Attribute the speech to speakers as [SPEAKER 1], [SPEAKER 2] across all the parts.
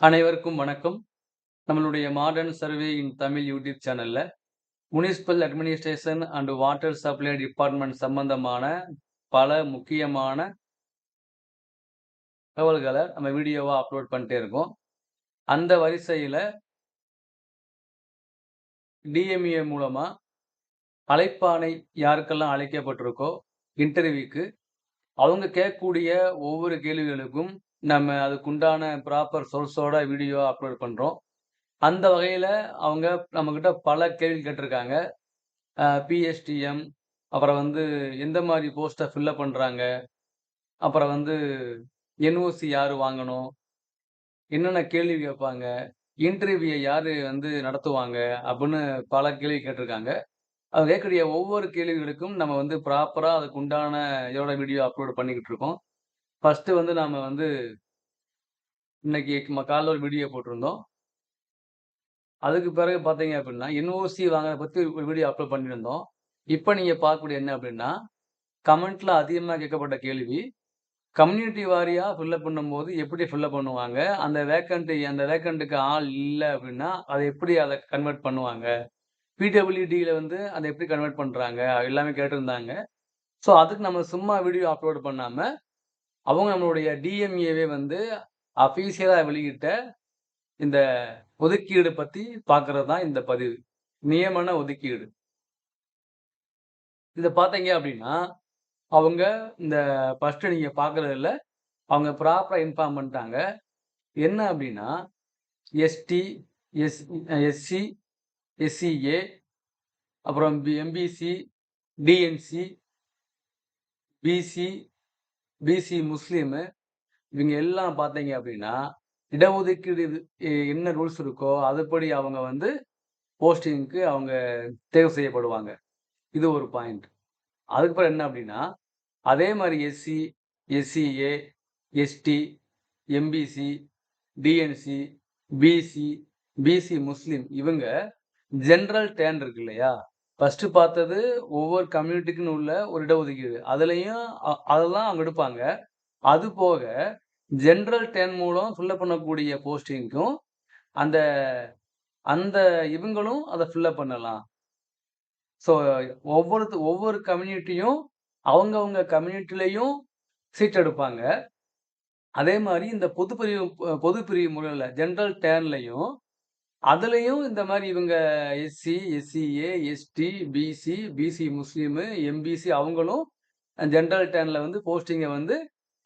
[SPEAKER 1] அனைவருக்கும் வணக்கம். நம்மளுடைய modern survey in Tamil YouTube சேனல்ல, municipal administration and water supply department சம்பந்தமான பல முக்கியமான தகவல்களை நம்ம வீடியோவா அப்லோட் பண்ணிட்டே இருக்கோம். அந்த வரிசையில டிஎம்ஏ மூலமா அழைப்பானை யாருக்கெல்லாம் அழைக்கப்பட்டிருக்கோ இன்டர்வியூக்கு, அவங்க கேட்கக்கூடிய ஒவ்வொரு கேள்விகளுக்கும் நம்ம அதுக்குண்டான ப்ராப்பர் சோர்ஸோட வீடியோ அப்லோட் பண்ணுறோம் அந்த வகையில் அவங்க நம்மக்கிட்ட பல கேள்வி கேட்டிருக்காங்க. பிஎஸ்டிஎம், அப்புறம் வந்து எந்த மாதிரி போஸ்ட்டை ஃபில்லப் பண்ணுறாங்க அப்புறம் வந்து என்ஓசி யார் வாங்கணும்? என்னென்ன கேள்வி கேட்பாங்க? இன்டர்வியூ யார் வந்து நடத்துவாங்க? அப்படின்னு பல கேள்வி கேட்டிருக்காங்க. அவங்க கேட்கக்கூடிய ஒவ்வொரு கேள்விகளுக்கும் நம்ம வந்து ப்ராப்பராக அதுக்கு உண்டான இதோட வீடியோ அப்லோட் பண்ணிக்கிட்டு இருக்கோம். ஃபஸ்ட்டு வந்து நாம வந்து இன்னைக்கு காலைல ஒரு வீடியோ போட்டிருந்தோம். அதுக்கு பிறகு பார்த்தீங்க அப்படின்னா, என்ஓசி வாங்குறத பத்தி ஒரு வீடியோ அப்லோட் பண்ணியிருந்தோம். இப்போ நீங்க பார்க்கக்கூடிய என்ன அப்படின்னா, கமெண்ட்ல அதிகமாக கேட்கப்பட்ட கேள்வி, கம்யூனிட்டி வாரியாக ஃபில்லப் பண்ணும்போது எப்படி ஃபில்லப் பண்ணுவாங்க? அந்த வேக்கண்ட்டு அந்த வேக்கண்ட்டுக்கு ஆள் இல்லை அப்படின்னா, அதை எப்படி அதை கன்வெர்ட் பண்ணுவாங்க? பிடபிள்யூடியில் வந்து அதை எப்படி கன்வெர்ட் பண்ணுறாங்க எல்லாமே கேட்டிருந்தாங்க. ஸோ அதுக்கு நம்ம சும்மா வீடியோ அப்லோட் பண்ணாமல் அவங்க நம்மளுடைய டிஎம்ஏவே வந்து அஃபீஷியலாக வெளியிட்ட இந்த ஒதுக்கீடு பற்றி பார்க்கறது தான் இந்த பதிவு. நியமன ஒதுக்கீடு. இதை பார்த்தீங்க அப்படின்னா, அவங்க இந்த ஃபஸ்ட்டு நீங்கள் பார்க்குறதுல அவங்க ப்ராப்பராக இன்ஃபார்ம் பண்ணிட்டாங்க. என்ன அப்படின்னா, எஸ்டி, எஸ் எஸ்சி, எஸ்சிஏ, அப்புறம் B MBC, DNC, BC, BC முஸ்லீமு இவங்க எல்லாம் பார்த்தீங்க அப்படின்னா, இடஒதுக்கீடு இது என்ன ரூல்ஸ் இருக்கோ, அதுபடி அவங்க வந்து போஸ்டிங்க்கு அவங்க தேர்வு செய்யப்படுவாங்க. இது ஒரு பாயிண்ட். அதுக்கப்புறம் என்ன அப்படின்னா, அதே மாதிரி SC, SCA, ST, MBC, DNC, BC, BC முஸ்லீம் இவங்க ஜென்ரல் டேன் இருக்கு இல்லையா? ஃபஸ்ட்டு பார்த்தது ஒவ்வொரு கம்யூனிட்டிக்குன்னு உள்ள ஒரு இடஒதுக்கீடு. அதுலேயும் அதெல்லாம் அவங்க எடுப்பாங்க. அது போக ஜென்ரல் டென் மூலம் ஃபில்லப் பண்ணக்கூடிய போஸ்டிங்க்கும் அந்த அந்த இவங்களும் அதை ஃபில்லப் பண்ணலாம். ஸோ ஒவ்வொருத்து ஒவ்வொரு கம்யூனிட்டியும் அவங்கவுங்க கம்யூனிட்டிலையும் சீட் எடுப்பாங்க. அதே மாதிரி இந்த பொதுப்பிரிவு பொதுப்பிரிவு முறையில் ஜென்ரல் டேர்ன்லையும் அதுலேயும் இந்த மாதிரி இவங்க SC, SCA, ST, BC, BC முஸ்லீமு, எம்பிசி அவங்களும் ஜென்ரல் டேனில் வந்து போஸ்டிங்கை வந்து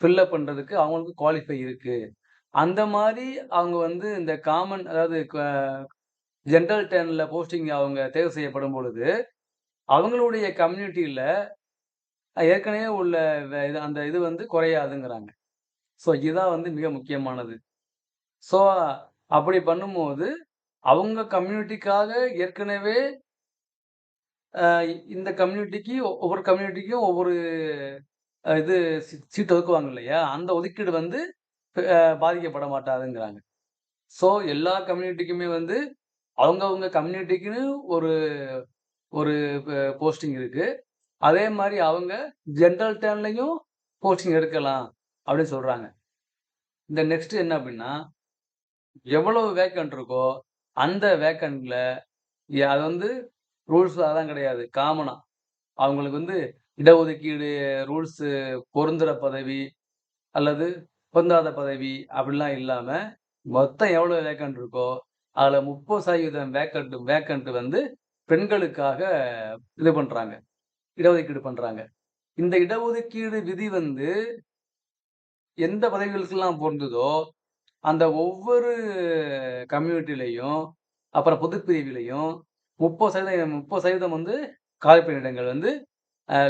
[SPEAKER 1] ஃபில்லப் பண்ணுறதுக்கு அவங்களுக்கு குவாலிஃபை இருக்குது அந்த மாதிரி அவங்க வந்து இந்த காமன் அதாவது ஜென்ரல் டேனில் போஸ்டிங் அவங்க தேர்வு செய்யப்படும் பொழுது, அவங்களுடைய கம்யூனிட்டியில் ஏற்கனவே உள்ள இது அந்த இது வந்து குறையாதுங்கிறாங்க. ஸோ இதுதான் வந்து மிக முக்கியமானது. ஸோ அப்படி பண்ணும்போது, அவங்க கம்யூனிட்டிக்காக ஏற்கனவே இந்த கம்யூனிட்டிக்கு ஒவ்வொரு கம்யூனிட்டிக்கும் ஒவ்வொரு இது சீ சீட் ஒதுக்குவாங்க இல்லையா? அந்த ஒதுக்கீடு வந்து பாதிக்கப்பட மாட்டாதுங்கிறாங்க. ஸோ எல்லா கம்யூனிட்டிக்குமே வந்து அவங்கவுங்க கம்யூனிட்டிக்குன்னு ஒரு ஒரு போஸ்டிங் இருக்கு. அதே மாதிரி அவங்க ஜென்ரல் டேர்ன்லையும் போஸ்டிங் எடுக்கலாம் அப்படின்னு சொல்றாங்க. இந்த நெக்ஸ்ட் என்ன அப்படின்னா, எவ்வளவு வேக்கன்ட் இருக்கோ, அந்த வேக்கண்டில் அது வந்து ரூல்ஸ் அதெல்லாம் கிடையாது. காமனா அவங்களுக்கு வந்து இடஒதுக்கீடு ரூல்ஸு பொருந்துற பதவி, அல்லது பொருந்தாத பதவி அப்படிலாம் இல்லாம, மொத்தம் எவ்வளோ வேக்கண்ட் இருக்கோ, அதில் முப்பது சதவீதம் வேக்கண்ட் வேக்கண்ட் வந்து பெண்களுக்காக இது பண்றாங்க. இடஒதுக்கீடு பண்றாங்க. இந்த இடஒதுக்கீடு விதி வந்து எந்த பதவிகளுக்கெல்லாம் பொருந்துதோ, அந்த ஒவ்வொரு கம்யூனிட்டிலையும் அப்புறம் பொதுப்பிரிவிலையும் முப்பது சதவீதம் முப்பது சதவீதம் வந்து காலி பணியிடங்கள் வந்து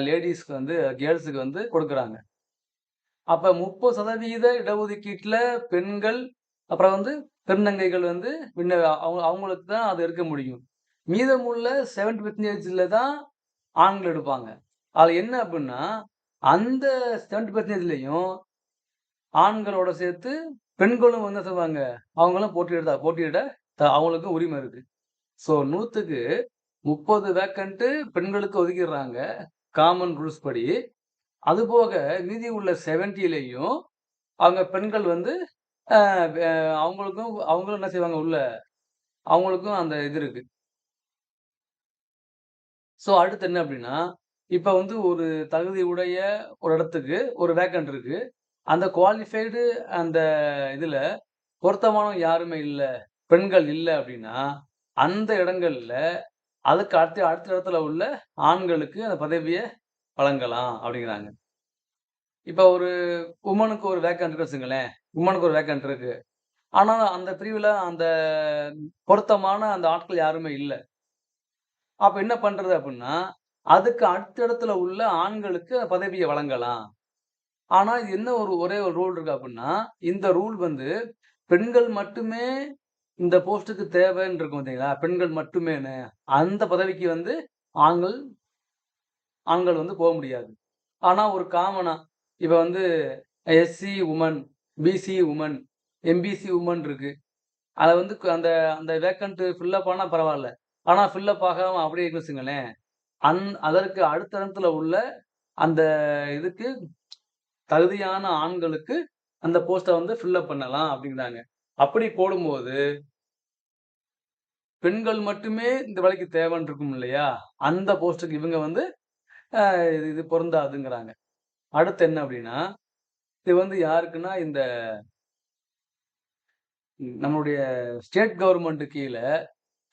[SPEAKER 1] லேடிஸ்க்கு வந்து கேர்ள்ஸுக்கு வந்து கொடுக்குறாங்க. அப்போ முப்பது சதவீத இடஒதுக்கீட்டில் பெண்கள், அப்புறம் வந்து பெருநங்கைகள் வந்து விண்ண அவங்க அவங்களுக்கு தான் அது இருக்க முடியும். மீதமுள்ள 70% தான் ஆண்கள் எடுப்பாங்க. அதில் என்ன அப்படின்னா, அந்த செவன்டி பர்சன்டேஜ்லேயும் ஆண்களோட சேர்த்து பெண்களும் வந்து என்ன செய்வாங்க, அவங்களும் போட்டியிட போட்டியிட த அவங்களுக்கும் உரிமை இருக்கு. ஸோ நூற்றுக்கு முப்பது வேக்கன்ட்டு பெண்களுக்கு ஒதுக்கிடுறாங்க. காமன் ரூல்ஸ் படி. அதுபோக மீதி உள்ள 70லயும் அவங்க பெண்கள் வந்து அவங்களுக்கும் அவங்களும் என்ன செய்வாங்க உள்ள, அவங்களுக்கும் அந்த இது இருக்கு. ஸோ அடுத்து என்ன அப்படின்னா இப்போ வந்து ஒரு தகுதி உடைய ஒரு இடத்துக்கு ஒரு வேக்கன்ட் இருக்கு. அந்த குவாலிஃபைடு அந்த இதில் பொருத்தமானவங்க யாருமே இல்லை பெண்கள் இல்லை அப்படின்னா அந்த இடங்கள்ல அதுக்கு அடுத்த அடுத்த இடத்துல உள்ள ஆண்களுக்கு அந்த பதவியை வழங்கலாம் அப்படிங்கிறாங்க இப்போ ஒரு உமனுக்கு ஒரு வேக்கன்ட் இருக்குன்னு உமனுக்கு ஒரு வேக்கன்ட் இருக்கு. ஆனால் அந்த பிரிவில் அந்த பொருத்தமான அந்த ஆட்கள் யாருமே இல்லை அப்போ என்ன பண்ணுறது அப்படின்னா அதுக்கு அடுத்த இடத்துல உள்ள ஆண்களுக்கு பதவியை வழங்கலாம். ஆனால் இது என்ன ஒரு ஒரே ஒரு ரூல் இருக்கு அப்படின்னா இந்த ரூல் வந்து பெண்கள் மட்டுமே இந்த போஸ்ட்டுக்கு தேவைன்னு இருக்கும் பார்த்தீங்களா? பெண்கள் மட்டுமேன்னு. அந்த பதவிக்கு வந்து ஆண்கள் ஆண்கள் வந்து போக முடியாது. ஆனால் ஒரு காமனா இப்போ வந்து SC women BC women MBC women இருக்கு. அதை வந்து அந்த அந்த வேக்கண்ட் ஃபில்லப் ஆனால் பரவாயில்ல ஆனால் ஃபில்லப் ஆகாம அப்படியே இருக்குன்னு வச்சுக்கங்களேன், அந் அதற்கு அடுத்த இடத்துல உள்ள அந்த இதுக்கு தகுதியான ஆண்களுக்கு அந்த போஸ்ட்ட வந்து ஃபில் அப் பண்ணலாம் அப்படிங்கிறாங்க. அப்படி போடும்போது பெண்கள் மட்டுமே இந்த வேலைக்கு தேவைன்னு இருக்கும் இல்லையா? அந்த போஸ்ட்டுக்கு இவங்க வந்து இது இது பொருந்தாதுங்கிறாங்க. அடுத்து என்ன அப்படின்னா இது வந்து யாருக்குன்னா இந்த நம்மளுடைய ஸ்டேட் கவர்மெண்ட் கீழ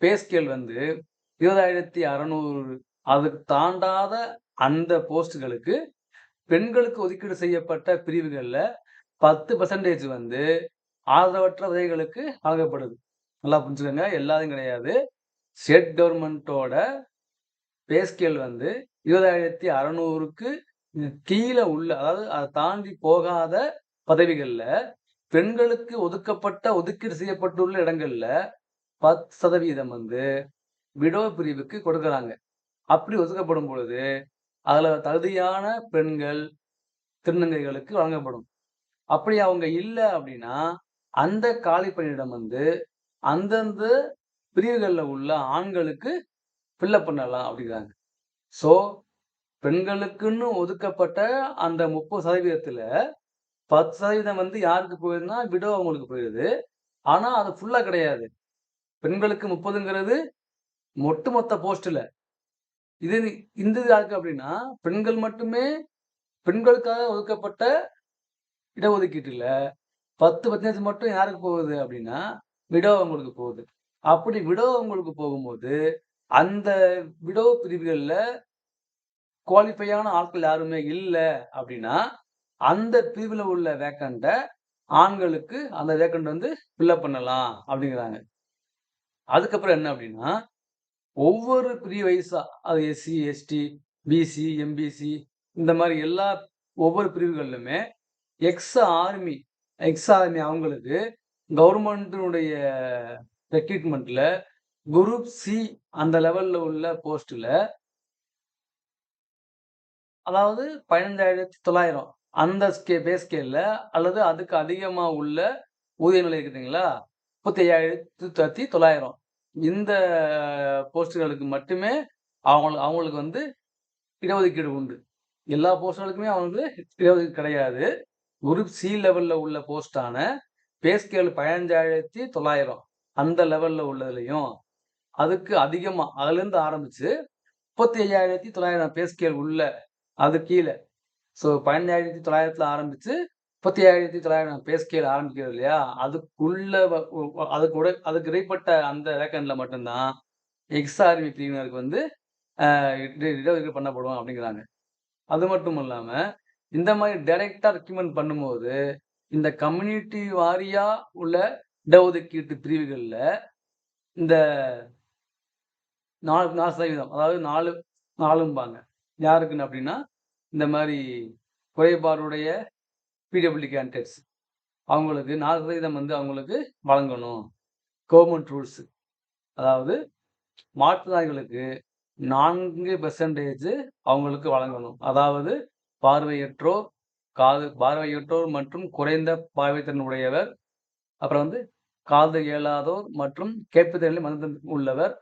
[SPEAKER 1] பே ஸ்கேல் வந்து 20,600 அதுக்கு தாண்டாத அந்த போஸ்ட்களுக்கு பெண்களுக்கு ஒதுக்கீடு செய்யப்பட்ட பிரிவுகளில் பத்து பர்சன்டேஜ் வந்து ஆதரவற்ற விதைகளுக்கு வழங்கப்படுது. நல்லா புரிஞ்சுக்கோங்க எல்லாரும் கிடையாது. ஸ்டேட் கவர்மெண்ட்டோட பே ஸ்கேல் வந்து 20,600க்கு கீழ உள்ள அதாவது அதை தாண்டி போகாத பதவிகளில் பெண்களுக்கு ஒதுக்கப்பட்ட ஒதுக்கீடு செய்யப்பட்டுள்ள இடங்கள்ல 10% வந்து விடோ பிரிவுக்கு கொடுக்குறாங்க. அப்படி ஒதுக்கப்படும் பொழுது, அதில் தகுதியான பெண்கள், திருநங்கைகளுக்கு வழங்கப்படும். அப்படி அவங்க இல்லை அப்படின்னா அந்த காலி பணியிடம் வந்து அந்தந்த பிரிவுகளில் உள்ள ஆண்களுக்கு ஃபில்லப் பண்ணலாம் அப்படிங்கிறாங்க ஸோ பெண்களுக்குன்னு ஒதுக்கப்பட்ட அந்த முப்பது சதவீதத்தில் பத்து சதவீதம் வந்து யாருக்கு போயிருதுன்னா, விடோ அவங்களுக்கு போயிருது. ஆனால் அது ஃபுல்லாக கிடையாது. பெண்களுக்கு 30ங்கிறது ஒட்டுமொத்த போஸ்டில் இது இந்த இது யாருக்கு அப்படின்னா பெண்கள் மட்டுமே பெண்களுக்காக ஒதுக்கப்பட்ட இடஒதுக்கீட்டுல 10% மட்டும் யாருக்கு போகுது அப்படின்னா விடவங்களுக்கு போகுது. அப்படி விடவங்களுக்கு போகும்போது, அந்த விடோ பிரிவுகளில் குவாலிஃபையான ஆட்கள் யாருமே இல்லை அப்படின்னா அந்த பிரிவில் உள்ள வேக்கண்ட்டை ஆண்களுக்கு அந்த வேக்கண்ட் வந்து ஃபில்லப் பண்ணலாம் அப்படிங்கிறாங்க அதுக்கப்புறம் என்ன அப்படின்னா ஒவ்வொரு பிரிவு வைஸா அது எஸ்சி, எஸ்டி, பிசி, எம்பிசி இந்த மாதிரி எல்லா ஒவ்வொரு பிரிவுகளிலுமே எக்ஸ் ஆர்மி எக்ஸ் ஆர்மி அவங்களுக்கு கவர்மெண்ட்டினுடைய ரெக்ரூட்மெண்ட்ல குரூப் சி அந்த லெவல்ல உள்ள போஸ்ட்ல அதாவது 15,900 அந்த ஸ்கே பே ஸ்கேல்ல அல்லது அதுக்கு அதிகமாக உள்ள ஊதிய நிலை இருக்கு பார்த்தீங்களா? 35,900 இந்த போஸ்டுகளுக்கு மட்டுமே அவங்கள அவங்களுக்கு வந்து இடஒதுக்கீடு உண்டு. எல்லா போஸ்டுகளுக்குமே அவங்களுக்கு இடஒதுக்கீடு கிடையாது. குரூப் சி லெவலில் உள்ள போஸ்ட்டான பே ஸ்கேல் 15,900 அந்த லெவலில் உள்ளதுலையும் அதுக்கு அதிகமாக அதுலேருந்து ஆரம்பித்து முப்பத்தி ஐயாயிரத்தி தொள்ளாயிரம் பேஸ்கேல் உள்ள அது கீழே ஸோ 15,900த்துல முப்பத்தி ஏழாயிரத்தி தொள்ளாயிரம் பேஸ்கேல் ஆரம்பிக்கிறது இல்லையா? அதுக்குள்ள அதுக்கு உட அதுக்கு இடைப்பட்ட அந்த வேக்கண்ட்ல மட்டும்தான் எக்ஸ் ஆர்மி பிரிவினருக்கு வந்து இடஒதுக்கீடு பண்ணப்படும் அப்படிங்கிறாங்க அது மட்டும் இல்லாம, இந்த மாதிரி டைரக்ட்டா ரெக்கமெண்ட் பண்ணும்போது, இந்த கம்யூனிட்டி வாரியா உள்ள இடஒதுக்கீட்டு பிரிவுகளில் இந்த 4 4% அதாவது 4 4ம்பாங்க. யாருக்குன்னு அப்படின்னா இந்த மாதிரி குறைபாடுடைய பிடபிள்யூ கேண்டிடேட்ஸ் அவங்களுக்கு நாலு சதவீதம் வந்து அவங்களுக்கு வழங்கணும். கவர்மெண்ட் ரூல்ஸு அதாவது மாற்றுத்தாய்களுக்கு நான்கு பெர்சன்டேஜ் அவங்களுக்கு வழங்கணும். அதாவது பார்வையற்றோர், காது பார்வையற்றோர் மற்றும் குறைந்த பார்வைத்திறன் உடையவர், அப்புறம் வந்து காது இயலாதோர் மற்றும் கேட்புத்திறனில் மந்தம் உள்ளவர்,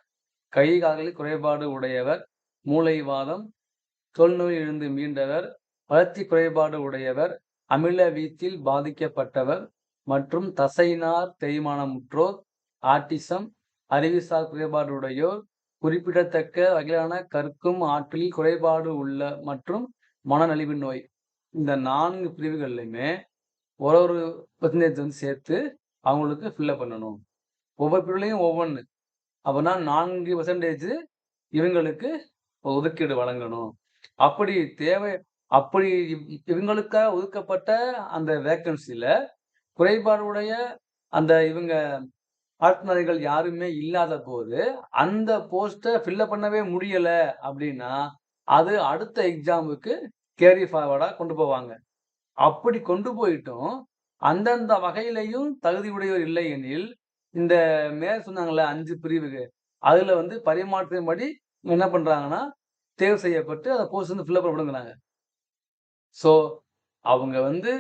[SPEAKER 1] கை, கால்களில் குறைபாடு உடையவர், மூளைவாதம், தொழுநோயிலிருந்து மீண்டவர், வளர்ச்சி குறைபாடு உடையவர், அமில வீச்சில் பாதிக்கப்பட்டவர், மற்றும் தசைநார் தேய்மானமுற்றோர் ஆட்டிசம் அறிவுசார் குறைபாடுடையோர் குறிப்பிடத்தக்க வகையிலான கற்கும் ஆற்றலில் குறைபாடு உள்ள மற்றும் மனநலிவு நோய். இந்த நான்கு பிரிவுகள்லையுமே ஒரு ஒரு பர்சன்டேஜ் வந்து சேர்த்து அவங்களுக்கு ஃபில்லப் பண்ணணும். ஒவ்வொரு பிரிவுலையும் ஒவ்வொன்று அப்படின்னா நான்கு பர்சன்டேஜ் இவங்களுக்கு ஒதுக்கீடு வழங்கணும். அப்படி தேவை அப்படி இவங்களுக்காக ஒதுக்கப்பட்ட அந்த வேக்கன்சியில் குறைபாடுடைய அந்த இவங்க ஆட்சினர்கள் யாருமே இல்லாத போது அந்த போஸ்ட்டை ஃபில்லப் பண்ணவே முடியல அப்படின்னா அது அடுத்த எக்ஸாமுக்கு கேரி ஃபார்வர்டாக கொண்டு போவாங்க. அப்படி கொண்டு போயிட்டும் அந்தந்த வகையிலையும் தகுதி உடையவர் இல்லை எனில் இந்த மேல் சொன்னாங்களே அஞ்சு பிரிவுக்கு அதில் வந்து பரிமாற்றின்படி என்ன பண்ணுறாங்கன்னா தேர்வு செய்யப்பட்டு அந்த போஸ்ட் வந்து ஃபில்லப் பண்ணப்படுங்கிறாங்க. ஸோ அவங்க வந்து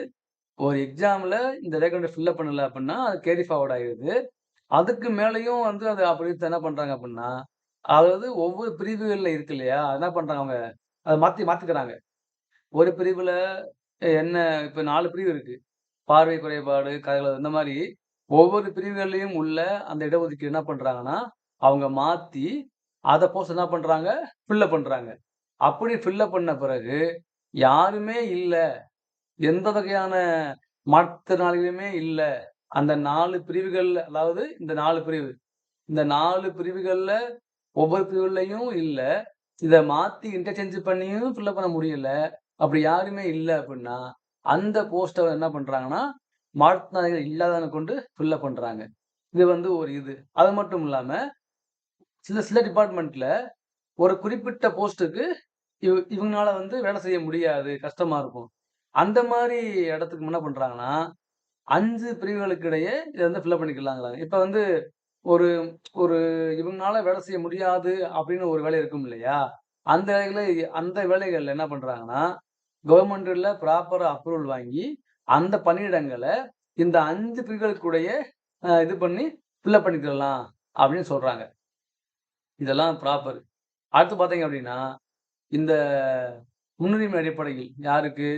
[SPEAKER 1] ஒரு எக்ஸாமில் இந்த வேகண்ட்டை ஃபில்லப் பண்ணலை அப்படின்னா அது கேரி ஃபார்வர்ட் ஆகிடுது அதுக்கு மேலேயும் வந்து அது அப்படி என்ன பண்ணுறாங்க அப்படின்னா அதாவது ஒவ்வொரு பிரிவுகளில் இருக்கு இல்லையா என்ன பண்ணுறாங்க அவங்க அதை மாற்றி மாற்றிக்கிறாங்க ஒரு பிரிவில் என்ன இப்போ நாலு பிரிவு இருக்குது பார்வை குறைபாடு கதைகள் இந்த மாதிரி ஒவ்வொரு பிரிவுகள்லையும் உள்ள அந்த இடஒதுக்கீடு என்ன பண்ணுறாங்கன்னா அவங்க மாற்றி அதை போஸ்ட் என்ன பண்ணுறாங்க ஃபில்லப் பண்ணுறாங்க அப்படி ஃபில்லப் பண்ண பிறகு யாருமே இல்லை. எந்த வகையான மாற்றுத்திறனாளிகளுமே இல்லை. அந்த நாலு பிரிவுகள் அதாவது இந்த நாலு பிரிவு. இந்த நாலு பிரிவுகளில் ஒவ்வொரு பிரிவுலையும் இல்லை. இதை மாற்றி இன்டர்சேஞ்ச் பண்ணியும் ஃபில்லப் பண்ண முடியல. அப்படி யாருமே இல்லை அப்படின்னா அந்த போஸ்ட்டை என்ன பண்ணுறாங்கன்னா மாற்றுத்திறனாளிகள் இல்லாதவனை கொண்டு ஃபில்லப் பண்ணுறாங்க இது வந்து ஒரு இது. அது மட்டும் இல்லாமல் சில சில டிபார்ட்மெண்ட்டில் ஒரு குறிப்பிட்ட போஸ்ட்டுக்கு இவ இவங்களால வந்து வேலை செய்ய முடியாது கஷ்டமாக இருக்கும். அந்த மாதிரி இடத்துக்கு என்ன பண்ணுறாங்கன்னா அஞ்சு பிரிவுகளுக்கு இடையே இதை வந்து ஃபில்அப் பண்ணிக்கலாங்கிறாங்க இப்போ வந்து ஒரு ஒரு இவங்களால வேலை செய்ய முடியாது அப்படின்னு ஒரு வேலை இருக்கும் இல்லையா? அந்த வேலைகளை அந்த வேலைகளில் என்ன பண்ணுறாங்கன்னா கவர்மெண்ட்டில் ப்ராப்பர் அப்ரூவல் வாங்கி அந்த பணியிடங்களை இந்த அஞ்சு பிரிவுகளுக்குடைய இது பண்ணி ஃபில்லப் பண்ணிக்கலாம் அப்படின்னு சொல்கிறாங்க இதெல்லாம் ப்ராப்பர் அடுத்து பார்த்தீங்க அப்படின்னா இந்த முன்னுரிமை அடிப்படையில் யாருக்கு?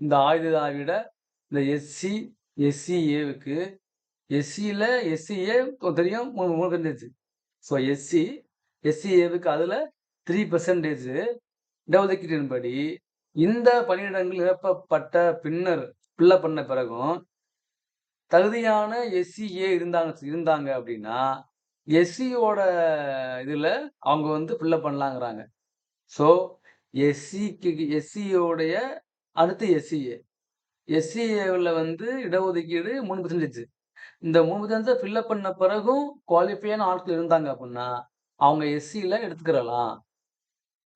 [SPEAKER 1] இந்த ஆயுததாவிட இந்த எஸ்சி எஸ்சிஏவுக்கு எஸ்சியில் எஸ்சிஏ தெரியும் மூணு மூணு பர்சன்டேஜ் ஸோ எஸ்சி எஸ்சிஏவுக்கு அதில் த்ரீ பர்சன்டேஜ் இடஒதுக்கீட்டின்படி இந்த பணியிடங்கள் நிரப்பப்பட்ட பின்னர் பிள்ளை பண்ண பிறகும் தகுதியான எஸ்சிஏ இருந்தாங்க இருந்தாங்க அப்படின்னா எஸ்சியோட இதில் அவங்க வந்து ஃபில்லப் பண்ணலாங்கிறாங்க. ஸோ எஸ்சிக்கு எஸ்சியோடைய அடுத்து எஸ்சிஏ எஸ்சிஏவில் வந்து இடஒதுக்கீடு மூணு பர்சன்டேஜ் இந்த மூணு பர்சன்டேஜ் ஃபில்லப் பண்ண பிறகும் குவாலிஃபையான ஆட்கள் இருந்தாங்க அப்படின்னா அவங்க எஸ்சியில் எடுத்துக்கிறலாம்.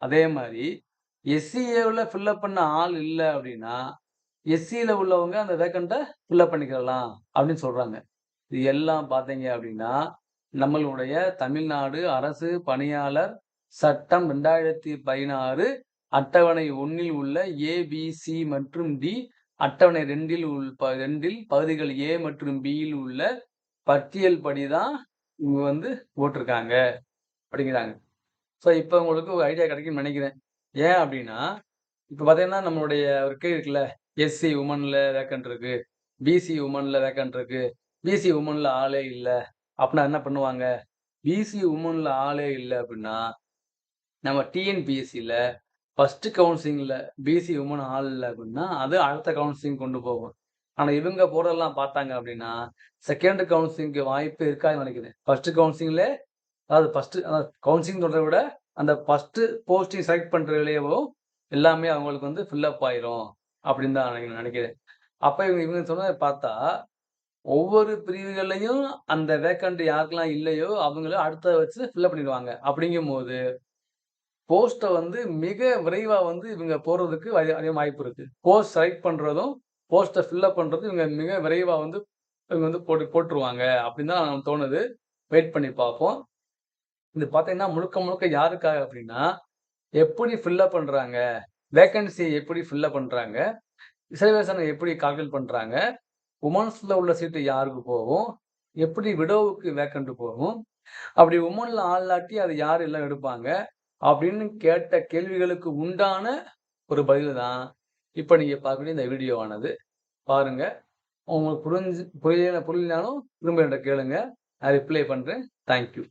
[SPEAKER 1] அதே மாதிரி எஸ்சிஏவில் ஃபில்லப் பண்ண ஆள் இல்லை அப்படின்னா எஸ்சியில் உள்ளவங்க அந்த வேக்கண்ட்டை ஃபில்லப் பண்ணிக்கிறலாம் அப்படின்னு சொல்கிறாங்க இது எல்லாம் பார்த்தீங்க அப்படின்னா நம்மளுடைய தமிழ்நாடு அரசு பணியாளர் சட்டம் ரெண்டாயிரத்தி பதினாறு அட்டவணை ஒன்றில் உள்ள ஏபிசி மற்றும் டி அட்டவணை ரெண்டில் உள் ப ரெண்டில் பகுதிகள் ஏ மற்றும் பியில் உள்ள பட்டியல் படி தான் இவங்க வந்து போட்டிருக்காங்க அப்படிங்கிறாங்க. ஸோ இப்போ உங்களுக்கு ஒரு ஐடியா கிடைக்கும்னு நினைக்கிறேன். ஏன் அப்படின்னா இப்போ பார்த்தீங்கன்னா நம்மளுடைய ஒரு கே இருக்குல்ல எஸ்சி உமனில் வேக்கன்ட் இருக்கு பிசி உமனில் வேக்கன்ட் இருக்கு பிசி உமனில் ஆளே இல்லை. அப்படின்னா என்ன பண்ணுவாங்க? பிசி உமனில் ஆளே இல்லை அப்படின்னா நம்ம டிஎன்பிஎஸ்சியில் ஃபஸ்ட்டு கவுன்சிலிங்கில் பிசி உமன் ஆள் இல்லை அப்படின்னா அது அடுத்த கவுன்சிலிங் கொண்டு போகும். ஆனால் இவங்க போடலாம் பார்த்தாங்க அப்படின்னா செகண்ட் கவுன்சிலிங்க்கு வாய்ப்பு இருக்காதுன்னு நினைக்கிறேன் ஃபஸ்ட்டு கவுன்சிலிங்கில் அதாவது ஃபஸ்ட்டு அதாவது கவுன்சிலிங் சொல்கிறத விட அந்த ஃபஸ்ட்டு போஸ்டிங் செலக்ட் பண்ணுறதுலேயோ எல்லாமே அவங்களுக்கு வந்து ஃபில்லப் ஆயிரும் அப்படின்னு தான் நினைக்கிறேன் அப்போ இவங்க இவங்க சொன்னதை பார்த்தா ஒவ்வொரு பிரிவுகள்லையும் அந்த வேக்கண்ட் யாருக்கெல்லாம் இல்லையோ அவங்கள அடுத்த வச்சு ஃபில்லப் பண்ணிடுவாங்க. அப்படிங்கும் போது போஸ்ட்டை வந்து மிக விரைவாக வந்து இவங்க போகிறதுக்கு அதிகம் வாய்ப்பு இருக்குது போஸ்ட் செலக்ட் பண்ணுறதும் போஸ்ட்டை ஃபில்லப் பண்ணுறதும் இவங்க மிக விரைவாக வந்து இவங்க வந்து போட்டு போட்டுருவாங்க அப்படின்னு தான் நமக்கு தோணுது. வெயிட் பண்ணி பார்ப்போம். இது பார்த்தீங்கன்னா முழுக்க முழுக்க யாருக்காக அப்படின்னா எப்படி ஃபில்லப் பண்ணுறாங்க வேக்கன்சி எப்படி ஃபில்லப் பண்ணுறாங்க ரிசர்வேஷனை எப்படி கால்குலேட் பண்ணுறாங்க உமன்ஸில் உள்ள சீட்டு யாருக்கு போகும் எப்படி விடோவுக்கு வேக்கண்ட் போகும் அப்படி உமனில் ஆளாட்டி அது யார் எல்லாம் எடுப்பாங்க அப்படின்னு கேட்ட கேள்விகளுக்கு உண்டான ஒரு பதில் தான் இப்போ நீங்கள் பார்க்கக்கூடிய இந்த வீடியோவானது. பாருங்கள் உங்களுக்கு புரிஞ்சு புரியல புரியலனாலும் திரும்ப என்கிட்ட கேளுங்க. நான் ரிப்ளை பண்ணுறேன் தேங்க்யூ